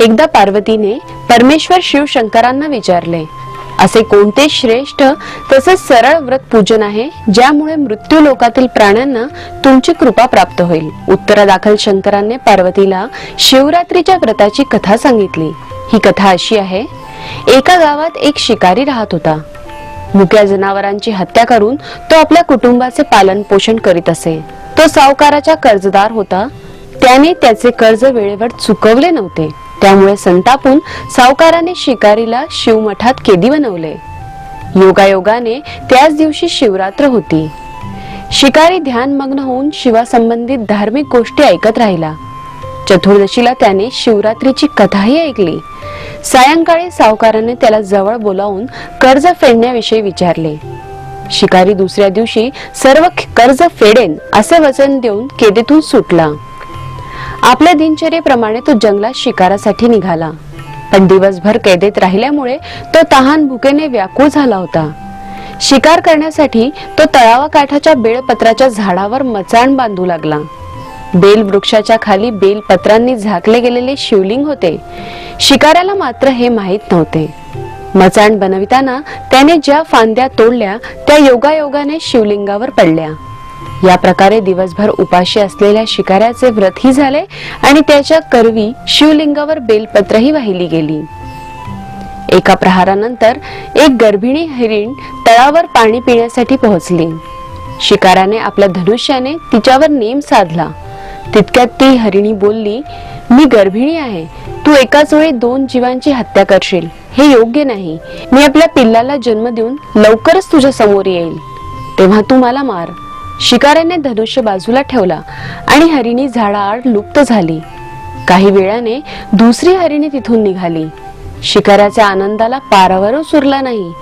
एकदा पार्वतीने परमेश्वर शिव शंकरांना विचारले असे कोणते श्रेष्ठ तसेच सरळ व्रत पूजन आहे ज्यामुळे मृत्यू लोकातील प्राण्यांना तुमची कृपा प्राप्त होईल? उत्तरादाखल शंकरांनी पार्वतीला शिवरात्रीच्या व्रताची कथा सांगितली. ही कथा अशी आहे एका गावात एक शिकारी राहत होता. मुक्या जनावरांची हत्या करून तो आपल्या कुटुंबाचे पालन पोषण करीत असे. तो सावकाराचा कर्जदार होता. त्याने त्याचे कर्ज वेळेवर चुकवले नव्हते. त्यामुळे संतापून सावकाराने शिकारीला शिवमठात केदी बनवले. योगायोगाने त्याच दिवशी शिवरात्र होती. शिकारी ध्यानमग्न होऊन शिवासंबंधित धार्मिक गोष्टी ऐकत राहिला. चतुर्दशीला त्याने शिवरात्रीची कथाही ऐकली. सायंकाळी सावकाराने त्याला जवळ बोलावून कर्ज फेडण्याविषयी विचारले. शिकारी दुसऱ्या दिवशी सर्व कर्ज फेडेन असे वचन देऊन केदीतून सुटला. आपल्या दिनचर्येप्रमाणे तो जंगलात शिकारासाठी निघाला. पण दिवसभर कैदेत राहिल्यामुळे तो तहान भुकेने व्याकुळ झाला होता. शिकार करण्यासाठी तो तळावाकाठाच्या बेलपत्राच्या झाडावर मचाण बांधू लागला. बेल वृक्षाच्या खाली बेलपत्रांनी झाकले गेलेले शिवलिंग होते. शिकाऱ्याला मात्र हे माहीत नव्हते. मचाण बनविताना त्याने ज्या फांद्या तोडल्या त्या योगायोगाने शिवलिंगावर पडल्या. या प्रकारे दिवसभर उपाशी असलेल्या शिकाऱ्याचे व्रतही झाले आणि त्याच्या करवी शिवलिंगावर बेलपत्रही वाहिली गेली. एका प्रहारानंतर एक गर्भिणी हिरीण तळावर पाणी पिण्यासाठी पोहोचली. शिकाराने आपल्या धनुष्याने तिच्यावर नेम साधला. तितक्यात ती हरिणी बोलली मी गर्भिणी आहे. तू एकाच वेळी दोन जीवांची हत्या करशील. हे योग्य नाही. मी आपल्या पिल्लाला जन्म देऊन लवकरच तुझ्या समोर येईल. तेव्हा तू मला मार. शिकाऱ्याने धनुष्य बाजूला ठेवला आणि हरिणी झाडाआड लुप्त झाली. काही वेळाने दुसरी हरिणी तिथून निघाली. शिकाऱ्याच्या आनंदाला पारावरच उरला नाही.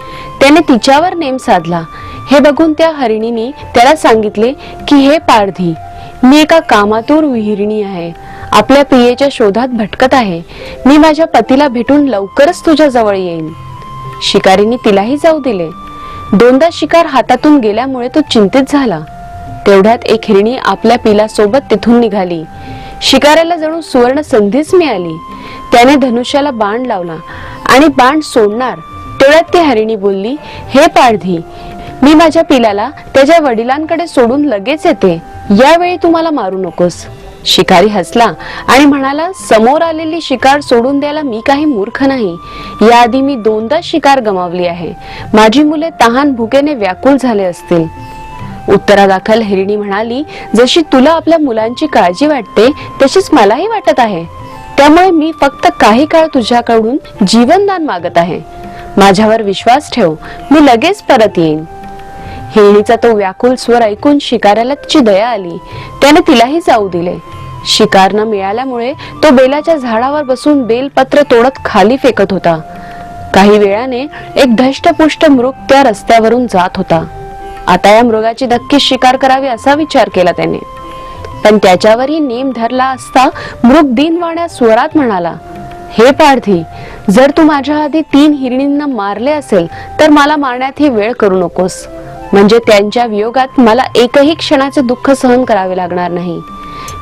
त्याने तिच्यावर नेम साधला. हे बघून त्या हरिणीने त्याला सांगितले की हे पारधी मी एका कामातूर विहिरणी आहे. आपल्या प्रियेच्या शोधात भटकत आहे. मी माझ्या पतीला भेटून लवकरच तुझ्या जवळ येईन. शिकारीने तिलाही जाऊ दिले. दोनदा शिकार हातातून गेल्यामुळे तो चिंतित झाला. तेवढ्यात एक हिरणी आपल्या पिला सोबत तिथून निघाली. शिकाऱ्याला जणू सुवर्ण संधीच मिळाली. त्याने धनुष्याला बाण लावला आणि बाण सोडणार. तेवढ्यात ती हरिणी बोलली हे पारधी मी माझ्या पिलाला त्याच्या वडिलांकडे सोडून लगेच येते. यावेळी तू मला मारू नकोस. शिकारी हसला आणि म्हणाला समोर आलेली शिकार सोडून द्यायला मी काही मूर्ख नाही. याआधी मी दोनदा शिकार गमावली आहे. माझी मुले तहान भुकेने व्याकुळ झाले असतील. उत्तरादाखल हिरणी म्हणाली जशी तुला आपल्या मुलांची काळजी वाटते तशीच मलाही वाटत आहे. त्यामुळे मी फक्त काही काळ तुझ्याकडून जीवनदान मागत आहे. माझ्यावर विश्वास ठेव मी लगेच परत येईन. हिरणीचा तो व्याकुल स्वर ऐकून शिकाऱ्याला तिची दया आली. त्याने तिलाही जाऊ दिले. शिकार न मिळाल्यामुळे तो बेलाच्या झाडावर बसून बेलपत्र तोडत खाली फेकत होता. काही वेळाने एक धष्टपुष्ट मृग त्या रस्त्यावरून जात होता. आता या मृगाची धक्की शिकार करावी असा विचार केला त्याने. पण त्याच्यावरही नेम धरला असता मृग दिनवाण्या स्वरात म्हणाला हे पारधी जर तू माझ्या आधी तीन हिरणींना मारले असेल तर मला मारण्यात वेळ करू नकोस. म्हणजे त्यांच्या वियोगात मला एकही क्षणाचे दुःख सहन करावे लागणार नाही.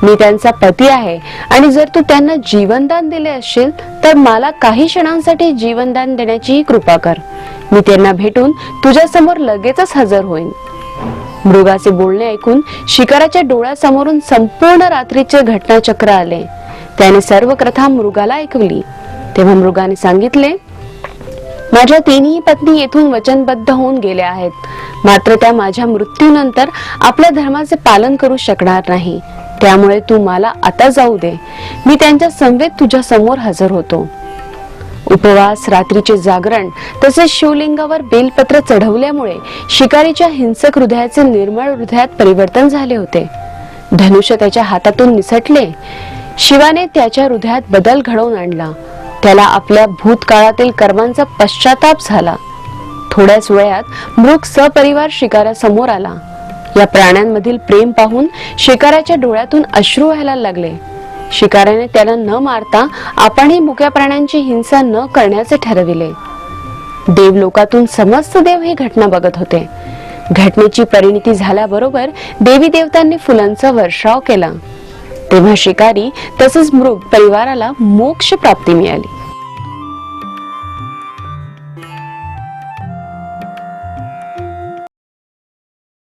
मी त्यांचा पती आहे आणि जर तू त्यांना जीवनदान दिले असशील तर मला काही क्षणांसाठी जीवनदान देण्याचीही कृपा कर. मी त्यांना भेटून तुझ्यासमोर लगेचच हजर होईन. मृगाचे बोलणे ऐकून शिकाराच्या डोळ्यासमोरून संपूर्ण रात्रीचे घटनाचक्र आले. त्याने सर्व कथा मृगाला ऐकवली. तेव्हा मृगाने सांगितले माझ्या तिन्ही पत्नी येथून वचनबद्ध होऊन गेल्या आहेत. मात्र त्या माझ्या मृत्यूनंतर आपल्या धर्माचे पालन करू शकणार नाही. त्यामुळे तू मला आता जाऊ दे. मी त्यांच्या समवेत तुझ्या समोर हजर होतो. उपवास रात्रीचे जागरण तसेच शिवलिंगावर बेलपत्र चढवल्यामुळे शिकारीच्या हिंसक हृदयाचे निर्मळ हृदयात परिवर्तन झाले होते. धनुष्य त्याच्या हातातून निसटले. शिवाने त्याच्या हृदयात बदल घडवून आणला. त्याला आपल्या भूतकाळातील कर्मांचा पश्चाताप झाला. थोड्याच वेळात मृग सपरिवार शिकारासमोर आला. या प्राण्यांमधील प्रेम पाहून शिकाराच्या डोळ्यातून अश्रू व्हायला लागले. शिकाऱ्याने त्याला न मारता आपणही मुक्या प्राण्यांची हिंसा न करण्याचे ठरविले. देवलोकातून समस्त देव ही घटना बघत होते. घटनेची परिणिती झाल्याबरोबर देवी देवतांनी फुलांचा वर्षाव केला. तेव्हा शिकारी तसंच मृग परिवाराला मोक्ष प्राप्ती मिळाली.